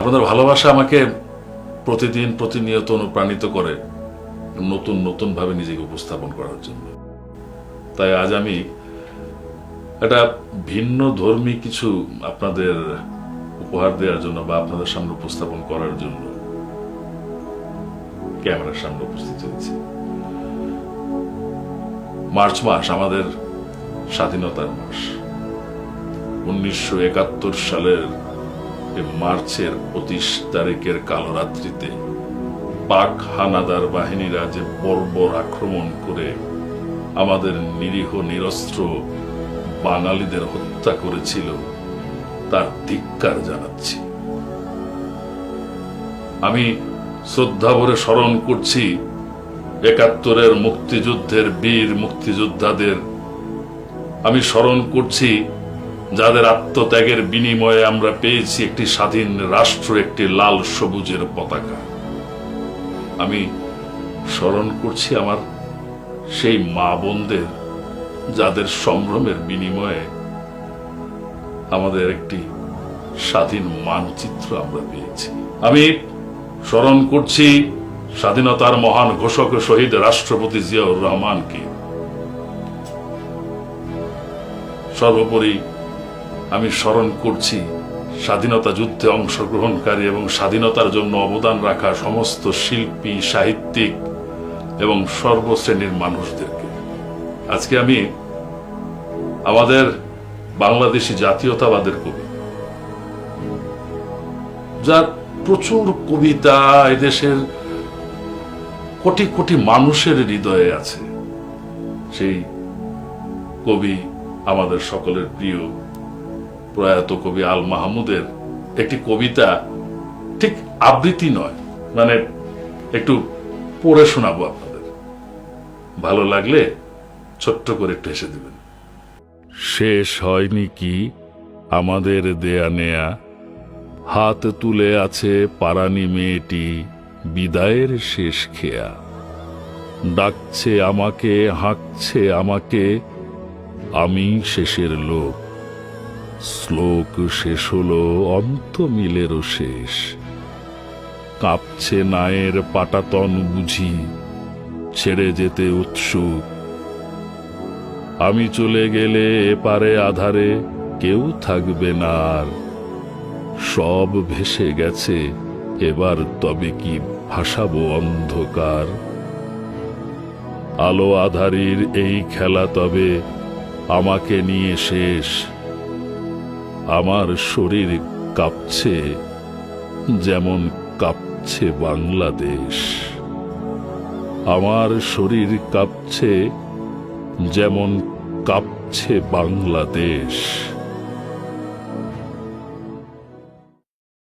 আপনাদের ভালোবাসা আমাকে প্রতিদিন প্রতিনিয়ত অনুপ্রাণিত করে নতুন নতুন ভাবে নিজেকে উপস্থাপন করার জন্য। তাই আজ আমি একটা ভিন্ন ধর্মী কিছু আপনাদের উপহার দেওয়ার জন্য বা আপনাদের সামনে উপস্থাপন করার জন্য ক্যামেরার সামনে উপস্থিত হয়েছি। মার্চ মাস, আমাদের স্বাধীনতার মাস। উনিশশো একাত্তর সালের মার্চের পঁচিশ তারিখের কালো রাত্রিতে পাক হানাদার বাহিনীরা যে বর্বর আক্রমণ করে আমাদের নিরীহ নিরস্ত্র বাঙালিদের হত্যা করেছিল, তার ধিক্কার জানাচ্ছি। আমি শ্রদ্ধা ভরে স্মরণ করছি একাত্তরের মুক্তিযুদ্ধের বীর মুক্তিযোদ্ধাদের। আমি স্মরণ করছি যাদের আত্মত্যাগের বিনিময়ে আমরা পেয়েছি একটি স্বাধীন রাষ্ট্র, একটি লাল সবুজের পতাকা। আমি স্মরণ করছি আমার সেই মা বোনদের, যাদের সম্ভ্রমের বিনিময়ে আমাদের একটি স্বাধীন মানচিত্র আমরা পেয়েছি। আমি স্মরণ করছি স্বাধীনতার মহান ঘোষক শহীদ রাষ্ট্রপতি জিয়াউর রহমানকে। সর্বোপরি আমি স্মরণ করছি স্বাধীনতা যুদ্ধে অংশগ্রহণকারী এবং স্বাধীনতার জন্য অবদান রাখা সমস্ত শিল্পী, সাহিত্যিক এবং সর্বশ্রেণীর মানুষদেরকে। আজকে আমি আমাদের বাংলাদেশি জাতীয়তাবাদের কবি, যার প্রচুর কবিতা এদেশের কোটি কোটি মানুষের হৃদয়ে আছে, সেই কবি আমাদের সকলের প্রিয় প্রয়াত কবি আল মাহমুদের একটি কবিতা ঠিক আবৃত্তি নয় মানে একটু পড়ে শোনাবো আপনাদের। ভালো লাগলে ছোট্ট করে একটু হেসে দিবেন। শেষ হয়নি কি আমাদের দেয়া নেয়া? হাত তুলে আছে পারানি মেয়েটি, বিদায়ের শেষ খেয়া। ডাকছে আমাকে, হাঁকছে আমাকে, আমি শেষের লোক। শ্লোক শেষ হলো, অন্ত মিলেরও শেষ। কাঁপছে নায়ের পাটাতন বুঝি, ছেড়ে যেতে উৎসুক। আমি চলে গেলে এপারে আধারে কেউ থাকবে না আর। সব ভেসে গেছে, এবার তবে কি ভাসাবো অন্ধকার? আলো আধারির এই খেলা তবে আমাকে নিয়ে শেষ। আমার শরীর কাঁপছে যেমন কাঁপছে বাংলাদেশ। আমার শরীর কাঁপছে যেমন কাঁপছে বাংলাদেশ।